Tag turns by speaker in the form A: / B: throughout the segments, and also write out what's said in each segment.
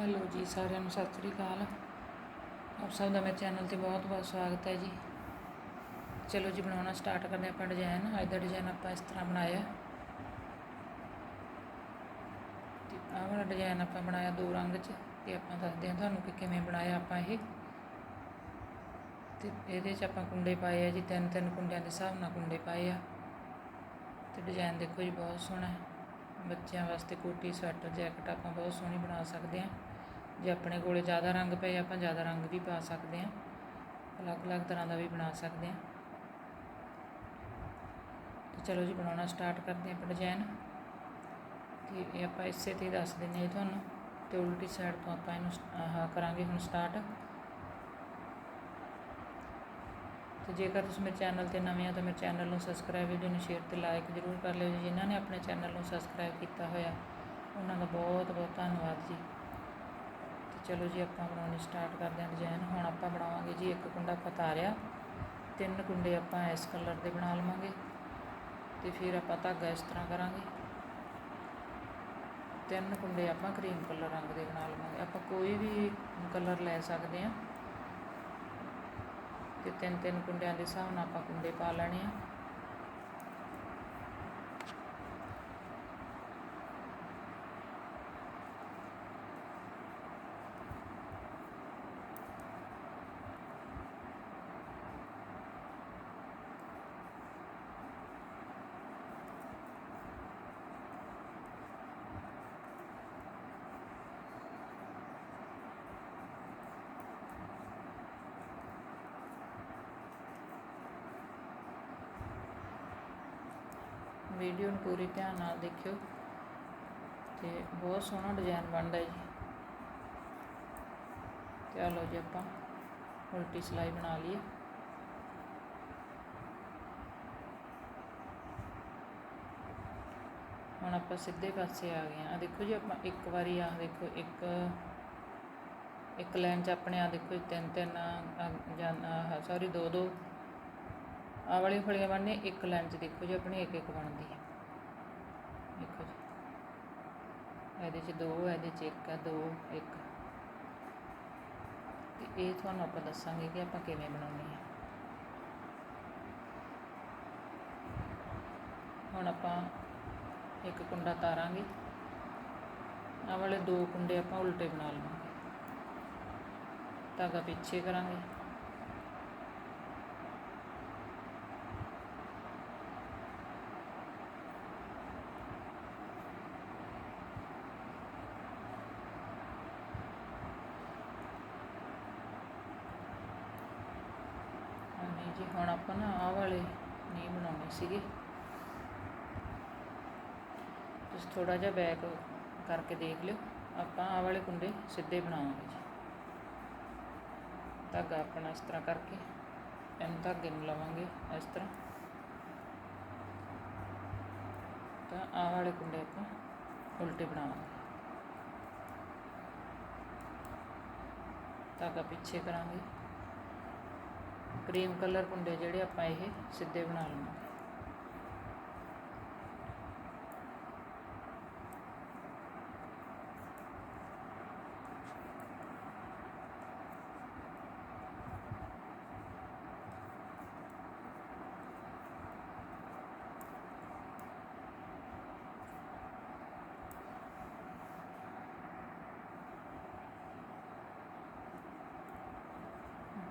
A: Hello ਜੀ ਸਾਰਿਆਂ ਨੂੰ, ਸਤਿ ਸ੍ਰੀ ਅਕਾਲ। ਆਪ ਸਭ ਦਾ ਮੇਰੇ ਚੈਨਲ ਤੇ ਬਹੁਤ ਬਹੁਤ ਸਵਾਗਤ ਹੈ ਜੀ। ਚਲੋ ਜੀ, ਬਣਾਉਣਾ ਸਟਾਰਟ ਕਰਦੇ ਹਾਂ ਆਪਾਂ ਡਿਜ਼ਾਈਨ ਅੱਜ ਦਾ ਡਿਜ਼ਾਈਨ ਆਪਾਂ ਇਸ ਤਰ੍ਹਾਂ ਬਣਾਇਆ। ਤੇ ਆਹ ਵਾਲਾ ਡਿਜ਼ਾਈਨ ਆਪਾਂ ਬਣਾਇਆ ਦੋ ਰੰਗ 'ਚ, ਤੇ ਆਪਾਂ ਦੱਸਦੇ ਹਾਂ ਤੁਹਾਨੂੰ ਕਿ ਕਿਵੇਂ ਬਣਾਇਆ ਆਪਾਂ ਇਹ। ਤੇ ਇਹਦੇ 'ਚ ਆਪਾਂ ਕੁੰਡੇ ਪਾਏ ਆ ਜੀ, ਤਿੰਨ ਤਿੰਨ ਕੁੰਡਿਆਂ ਦੇ ਹਿਸਾਬ ਨਾਲ ਕੁੰਡੇ ਪਾਏ ਆ। ਤੇ ਡਿਜ਼ਾਈਨ ਦੇਖੋ ਜੀ, ਬਹੁਤ ਸੋਹਣਾ ਹੈ। ਬੱਚਿਆਂ ਵਾਸਤੇ ਕੋਟੀ, ਸਵੈਟਰ, ਜੈਕਟ ਆਪਾਂ ਬਹੁਤ ਸੋਹਣੀ ਬਣਾ ਸਕਦੇ ਹਾਂ। ਜੇ ਆਪਣੇ ਕੋਲੇ ਜ਼ਿਆਦਾ ਰੰਗ ਪਏ, ਆਪਾਂ ਜ਼ਿਆਦਾ ਰੰਗ ਵੀ ਪਾ ਸਕਦੇ ਹਾਂ। ਅਲੱਗ-ਅਲੱਗ ਤਰ੍ਹਾਂ ਦਾ ਵੀ ਬਣਾ ਸਕਦੇ ਹਾਂ। ਤੇ ਚਲੋ ਜੀ, ਬਣਾਉਣਾ ਸਟਾਰਟ ਕਰਦੇ ਹਾਂ ਆਪਾਂ ਡਿਜ਼ਾਈਨ ਤੇ ਇਹ ਆਪਾਂ ਇਸੇ ਤੇ ਦੱਸ ਦਿੰਦੇ ਹਾਂ ਤੁਹਾਨੂੰ। ਤੇ ਉਲਟੀ ਸਾਈਡ ਤੋਂ ਆਪਾਂ ਇਹਨੂੰ ਆਹ ਕਰਾਂਗੇ ਹੁਣ ਸਟਾਰਟ ਤੇ ਜੇਕਰ ਤੁਸੀਂ ਮੇਰੇ ਚੈਨਲ ਤੇ ਨਵੇਂ ਆ ਤਾਂ ਮੇਰੇ ਚੈਨਲ ਨੂੰ ਸਬਸਕ੍ਰਾਈਬ ਵੀਡੀਓ ਨੂੰ ਸ਼ੇਅਰ ਤੇ ਲਾਈਕ ਜ਼ਰੂਰ ਕਰ ਲਿਓ ਜੀ। ਜਿਨ੍ਹਾਂ ਨੇ ਆਪਣੇ ਚੈਨਲ ਨੂੰ ਸਬਸਕ੍ਰਾਈਬ ਕੀਤਾ ਹੋਇਆ, ਉਹਨਾਂ ਦਾ ਬਹੁਤ ਬਹੁਤ ਧੰਨਵਾਦ ਜੀ। ਚਲੋ ਜੀ ਆਪਾਂ ਬਣਾਉਣੀ ਸਟਾਰਟ ਕਰਦੇ ਹਾਂ ਡਿਜ਼ਾਈਨ ਹੁਣ ਆਪਾਂ ਬਣਾਵਾਂਗੇ ਜੀ ਇੱਕ ਕੁੰਡਾ ਪਤਾਰਿਆ ਤਿੰਨ ਕੁੰਡੇ ਆਪਾਂ ਇਸ ਕਲਰ ਦੇ ਬਣਾ ਲਵਾਂਗੇ ਤੇ ਫਿਰ ਆਪਾਂ ਧਾਗਾ ਇਸ ਤਰ੍ਹਾਂ ਕਰਾਂਗੇ। ਤਿੰਨ ਕੁੰਡੇ ਆਪਾਂ ਕਰੀਮ ਕਲਰ ਰੰਗ ਦੇ ਬਣਾ ਲਵਾਂਗੇ। ਆਪਾਂ ਕੋਈ ਵੀ ਕਲਰ ਲੈ ਸਕਦੇ ਹਾਂ। ਤੇ ਤਿੰਨ ਤਿੰਨ ਕੁੰਡਿਆਂ ਦੇ ਹਿਸਾਬ ਨਾਲ ਆਪਾਂ ਕੁੰਡੇ ਪਾ ਲੈਣੇ ਆ। ਵੀਡੀਓ ਨੂੰ ਪੂਰੀ ਧਿਆਨ ਨਾਲ ਦੇਖਿਓ। ਤੇ ਬਹੁਤ ਸੋਹਣਾ ਡਿਜ਼ਾਈਨ ਬਣਦਾ ਜੀ। ਤੇ ਆ ਲਓ ਜੀ ਆਪਾਂ, ਉਲਟੀ ਸਿਲਾਈ ਬਣਾ ਲਈਏ ਹੁਣ ਆਪਾਂ ਸਿੱਧੇ ਪਾਸੇ ਆ ਗਏ ਆ ਦੇਖੋ ਜੀ ਆਪਾਂ ਇੱਕ ਵਾਰੀ ਆ ਦੇਖੋ, ਇੱਕ ਇੱਕ ਲਾਈਨ 'ਚ ਆਪਣੇ ਆ ਦੇਖੋ ਜੀ ਤਿੰਨ ਤਿੰਨ ਜਾਂ ਸੌਰੀ ਦੋ ਦੋ। ਆਹ ਵਾਲੀ ਫਲੀਆਂ ਬਣਨੇ ਇੱਕ ਲਾਈਨ 'ਚ ਦੇਖੋ ਜੀ ਆਪਣੀ ਇੱਕ ਇੱਕ ਬਣਦੀ ਹੈ ਦੇਖੋ ਜੀ ਇਹਦੇ 'ਚ ਦੋ, ਇਹਦੇ 'ਚ ਇੱਕ ਹੈ ਦੋ, ਇੱਕ। ਤੇ ਇਹ ਤੁਹਾਨੂੰ ਆਪਾਂ ਦੱਸਾਂਗੇ ਕਿ ਆਪਾਂ ਕਿਵੇਂ ਬਣਾਉਣੀ ਹੈ ਹੁਣ ਆਪਾਂ ਇੱਕ ਕੁੰਡਾ ਤਾਰਾਂਗੇ। ਆ ਵਾਲੇ ਦੋ ਕੁੰਡੇ ਆਪਾਂ ਉਲਟੇ ਬਣਾ ਲਵਾਂਗੇ। ਧਾਗਾ ਪਿੱਛੇ ਕਰਾਂਗੇ ਨਹੀਂ ਜੀ ਹੁਣ ਆਪਾਂ ਨਾ ਆਹ ਵਾਲੇ ਨਹੀਂ ਬਣਾਉਣੇ ਸੀਗੇ। ਤੁਸੀਂ ਥੋੜਾ ਜਿਹਾ ਬੈਕ ਕਰਕੇ ਦੇਖ ਲਿਓ। ਆਪਾਂ ਆਹ ਵਾਲੇ ਕੁੰਡੇ ਸਿੱਧੇ ਬਣਾਵਾਂਗੇ ਜੀ। ਧਾਗਾ ਆਪਣਾ ਇਸ ਤਰ੍ਹਾਂ ਕਰਕੇ, ਇਹਨੂੰ ਧਾਗੇ ਨੂੰ ਲਵਾਂਗੇ ਇਸ ਤਰ੍ਹਾਂ। ਤਾਂ ਆਹ ਵਾਲੇ ਕੁੰਡੇ ਆਪਾਂ ਉਲਟੇ ਬਣਾਵਾਂਗੇ। ਧਾਗਾ ਪਿੱਛੇ ਕਰਾਂਗੇ। ਕਰੀਮ ਕਲਰ ਕੁੰਡੇ ਜਿਹੜੇ ਆਪਾਂ ਇਹ ਸਿੱਧੇ ਬਣਾ ਲਵਾਂਗੇ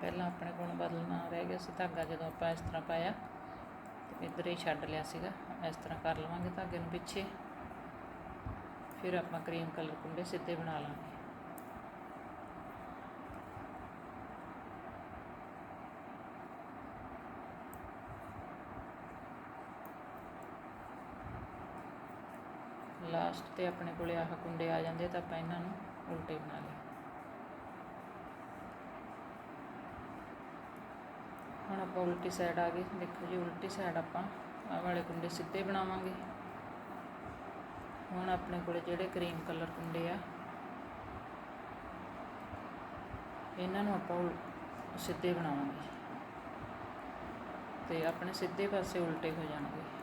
A: ਪਹਿਲਾਂ ਆਪਣੇ ਕੋਲ ਬਦਲਣਾ ਰਹਿ ਗਿਆ ਸੀ ਧਾਗਾ ਜਦੋਂ ਆਪਾਂ ਇਸ ਤਰ੍ਹਾਂ ਪਾਇਆ ਇੱਧਰ ਹੀ ਛੱਡ ਲਿਆ ਸੀਗਾ। ਇਸ ਤਰ੍ਹਾਂ ਕਰ ਲਵਾਂਗੇ ਧਾਗੇ ਨੂੰ ਪਿੱਛੇ। ਫਿਰ ਆਪਾਂ ਕਰੀਮ ਕਲਰ ਕੁੰਡੇ ਸਿੱਧੇ ਬਣਾ ਲਾਂਗੇ। ਲਾਸਟ ਤੇ ਆਪਣੇ ਕੋਲੇ ਆਹ ਕੁੰਡੇ ਆ ਜਾਂਦੇ ਤਾਂ ਆਪਾਂ ਇਹਨਾਂ ਨੂੰ ਉਲਟੇ ਬਣਾ ਲਏ ਹੁਣ ਆਪਾਂ ਉਲਟੀ ਸਾਈਡ ਆ ਗਏ। ਦੇਖੋ ਜੀ, ਉਲਟੀ ਸਾਈਡ ਆਪਾਂ ਆਹ ਵਾਲੇ ਕੁੰਡੇ ਸਿੱਧੇ ਬਣਾਵਾਂਗੇ। ਹੁਣ ਆਪਣੇ ਕੋਲ ਜਿਹੜੇ ਕਰੀਮ ਕਲਰ ਕੁੰਡੇ ਆ, ਇਹਨਾਂ ਨੂੰ ਆਪਾਂ ਉਲ- ਸਿੱਧੇ ਬਣਾਵਾਂਗੇ। ਤੇ ਆਪਣੇ ਸਿੱਧੇ ਪਾਸੇ ਉਲਟੇ ਹੋ ਜਾਣਗੇ।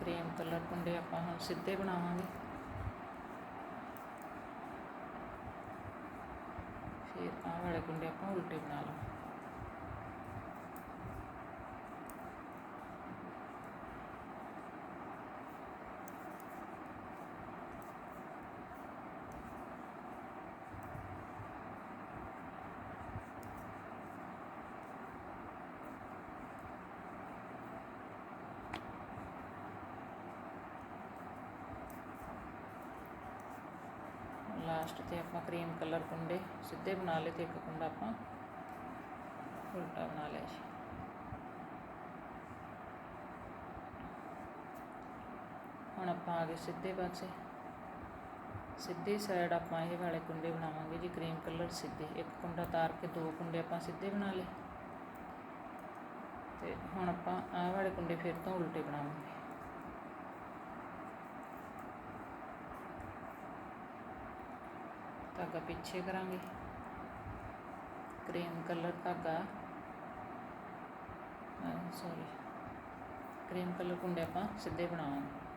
A: ਕਰੀਮ ਕਲਰ ਕੁੰਡੇ ਆਪਾਂ ਹੁਣ ਸਿੱਧੇ ਬਣਾਵਾਂਗੇ। ਫਿਰ ਆਹ ਵਾਲੇ ਕੁੰਡੇ ਆਪਾਂ ਉਲਟੇ ਬਣਾ ਲਵਾਂਗੇ। ਲਾਸਟ ਤੇ ਆਪਾਂ ਕਰੀਮ ਕਲਰ ਕੁੰਡੇ ਸਿੱਧੇ ਬਣਾ ਲਏ ਤੇ ਇੱਕ ਕੁੰਡਾ ਆਪਾਂ ਉਲਟਾ ਬਣਾ ਲਿਆ ਜੀ ਹੁਣ ਆਪਾਂ ਆ ਗਏ ਸਿੱਧੇ ਪਾਸੇ। ਸਿੱਧੀ ਸਾਈਡ ਆਪਾਂ ਇਹ ਵਾਲੇ ਕੁੰਡੇ ਬਣਾਵਾਂਗੇ ਜੀ ਕਰੀਮ ਕਲਰ ਸਿੱਧੇ। ਇੱਕ ਕੁੰਡਾ ਤਾਰ ਕੇ ਦੋ ਕੁੰਡੇ ਆਪਾਂ ਸਿੱਧੇ ਬਣਾ ਲਏ। ਤੇ ਹੁਣ ਆਪਾਂ ਆਹ ਵਾਲੇ ਕੁੰਡੇ ਫਿਰ ਤੋਂ ਉਲਟੇ ਬਣਾਵਾਂਗੇ। ਧਾਗਾ ਪਿੱਛੇ ਕਰਾਂਗੇ। ਕਰੀਮ ਕਲਰ ਧਾਗਾ। ਸੌਰੀ ਕਰੀਮ ਕਲਰ ਕੁੰਡੇ ਆਪਾਂ ਸਿੱਧੇ ਬਣਾਵਾਂਗੇ।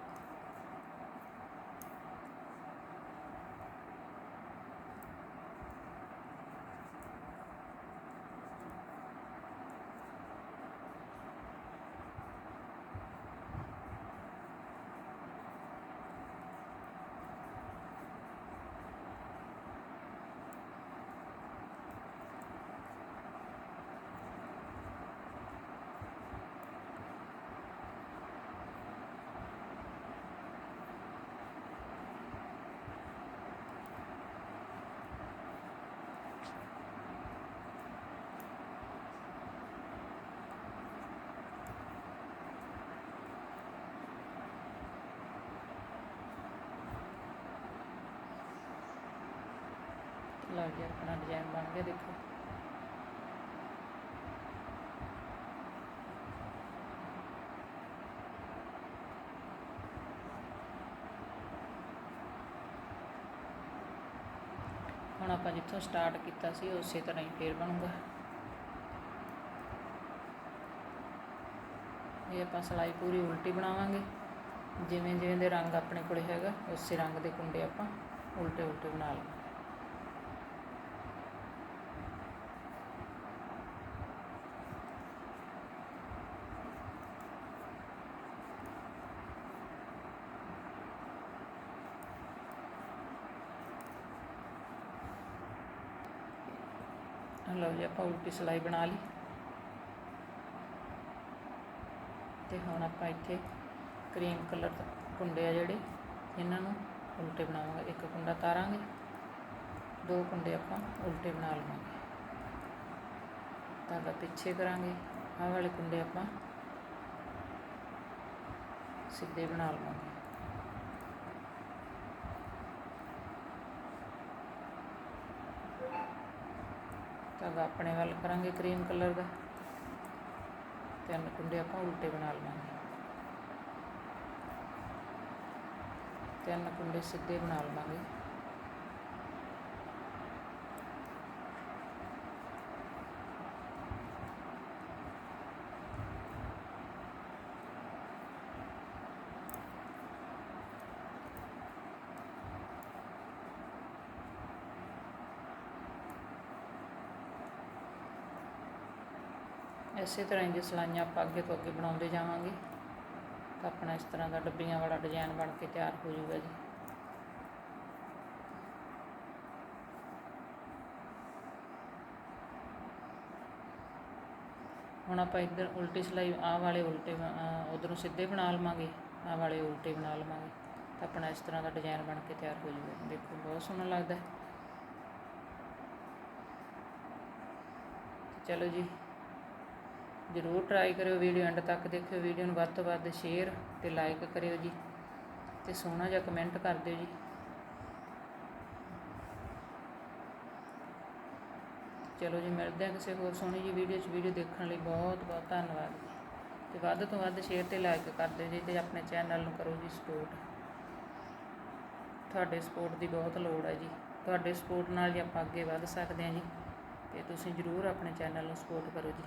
A: ਲਓ ਜੀ ਆਪਣਾ ਡਿਜ਼ਾਈਨ ਬਣ ਗਿਆ, ਦੇਖੋ। ਹੁਣ ਆਪਾਂ ਜਿੱਥੋਂ ਸਟਾਰਟ ਕੀਤਾ ਸੀ, ਉਸੇ ਤਰ੍ਹਾਂ ਹੀ ਫੇਰ ਬਣੂਗਾ। ਇਹ ਆਪਾਂ ਸਲਾਈ ਪੂਰੀ ਉਲਟੀ ਬਣਾਵਾਂਗੇ। ਜਿਵੇਂ ਜਿਵੇਂ ਦੇ ਰੰਗ ਆਪਣੇ ਕੋਲੇ ਹੈਗਾ, ਉਸੇ ਰੰਗ ਦੇ ਕੁੰਡੇ ਆਪਾਂ ਉਲਟੇ ਉਲਟੇ ਬਣਾ ਲਵਾਂਗੇ। ਲਓ ਜੀ, ਆਪਾਂ ਉਲਟੀ ਸਲਾਈ ਬਣਾ ਲਈ। ਤੇ ਹੁਣ ਆਪਾਂ ਇੱਥੇ ਕਰੀਮ ਕਲਰ ਕੁੰਡੇ ਆ ਜਿਹੜੇ, ਇਹਨਾਂ ਨੂੰ ਉਲਟੇ ਬਣਾਵਾਂਗੇ। ਇੱਕ ਕੁੰਡਾ ਤਾਰਾਂਗੇ, ਦੋ ਕੁੰਡੇ ਆਪਾਂ ਉਲਟੇ ਬਣਾ ਲਵਾਂਗੇ। ਧਾਗਾ ਪਿੱਛੇ ਕਰਾਂਗੇ। ਆਹ ਵਾਲੇ ਕੁੰਡੇ ਆਪਾਂ ਸਿੱਧੇ ਬਣਾ ਲਵਾਂਗੇ। ਧਾਗਾ ਆਪਣੇ ਵੱਲ ਕਰਾਂਗੇ ਕਰੀਮ ਕਲਰ ਦਾ। ਤਿੰਨ ਕੁੰਡੇ ਆਪਾਂ ਉਲਟੇ ਬਣਾ ਲਵਾਂਗੇ। ਤਿੰਨ ਕੁੰਡੇ ਸਿੱਧੇ ਬਣਾ ਲਵਾਂਗੇ। ਇਸੇ ਤਰ੍ਹਾਂ ਹੀ ਜੇ ਸਲਾਈਆਂ ਆਪਾਂ ਅੱਗੇ ਤੋਂ ਅੱਗੇ ਬਣਾਉਂਦੇ ਜਾਵਾਂਗੇ, ਤਾਂ ਆਪਣਾ ਇਸ ਤਰ੍ਹਾਂ ਦਾ ਡੱਬੀਆਂ ਵਾਲਾ ਡਿਜ਼ਾਈਨ ਬਣ ਕੇ ਤਿਆਰ ਹੋ ਜਾਊਗਾ ਜੀ। ਹੁਣ ਆਪਾਂ ਇੱਧਰ ਉਲਟੀ ਸਲਾਈ, ਆਹ ਵਾਲੇ ਉਲਟੇ ਉਧਰੋਂ ਸਿੱਧੇ ਬਣਾ ਲਵਾਂਗੇ, ਆਹ ਵਾਲੇ ਉਲਟੇ ਬਣਾ ਲਵਾਂਗੇ, ਤਾਂ ਆਪਣਾ ਇਸ ਤਰ੍ਹਾਂ ਦਾ ਡਿਜ਼ਾਈਨ ਬਣ ਕੇ ਤਿਆਰ ਹੋ ਜਾਊਗਾ। ਦੇਖੋ, ਬਹੁਤ ਸੋਹਣਾ ਲੱਗਦਾ। ਹੈ ਚਲੋ ਜੀ ਜ਼ਰੂਰ ਟਰਾਈ ਕਰਿਓ ਵੀਡੀਓ ਐਂਡ ਤੱਕ ਦੇਖਿਓ ਵੀਡੀਓ ਨੂੰ ਵੱਧ ਤੋਂ ਵੱਧ ਸ਼ੇਅਰ ਤੇ ਲਾਈਕ ਕਰਿਓ ਜੀ ਤੇ ਸੋਹਣਾ ਜਿਹਾ ਕਮੈਂਟ ਕਰ ਦਿਓ ਜੀ। ਚਲੋ ਜੀ, ਮਿਲਦੇ ਹਾਂ ਕਿਸੇ ਹੋਰ ਸੋਹਣੀ ਜੀ ਵੀਡੀਓ 'ਚ ਵੀਡੀਓ ਦੇਖਣ ਲਈ ਬਹੁਤ ਬਹੁਤ ਧੰਨਵਾਦ ਜੀ। ਤੇ ਵੱਧ ਤੋਂ ਵੱਧ ਸ਼ੇਅਰ ਤੇ ਲਾਈਕ ਕਰ ਦਿਓ ਜੀ ਤੇ ਆਪਣੇ ਚੈਨਲ ਨੂੰ ਕਰੋ ਜੀ ਸਪੋਰਟ ਤੁਹਾਡੇ ਸਪੋਰਟ ਦੀ ਬਹੁਤ ਲੋੜ ਹੈ ਜੀ। ਤੁਹਾਡੇ ਸਪੋਰਟ ਨਾਲ ਹੀ ਆਪਾਂ ਅੱਗੇ ਵੱਧ ਸਕਦੇ ਹਾਂ ਜੀ ਤੇ ਤੁਸੀਂ ਜ਼ਰੂਰ ਆਪਣੇ ਚੈਨਲ ਨੂੰ ਸਪੋਰਟ ਕਰੋ ਜੀ।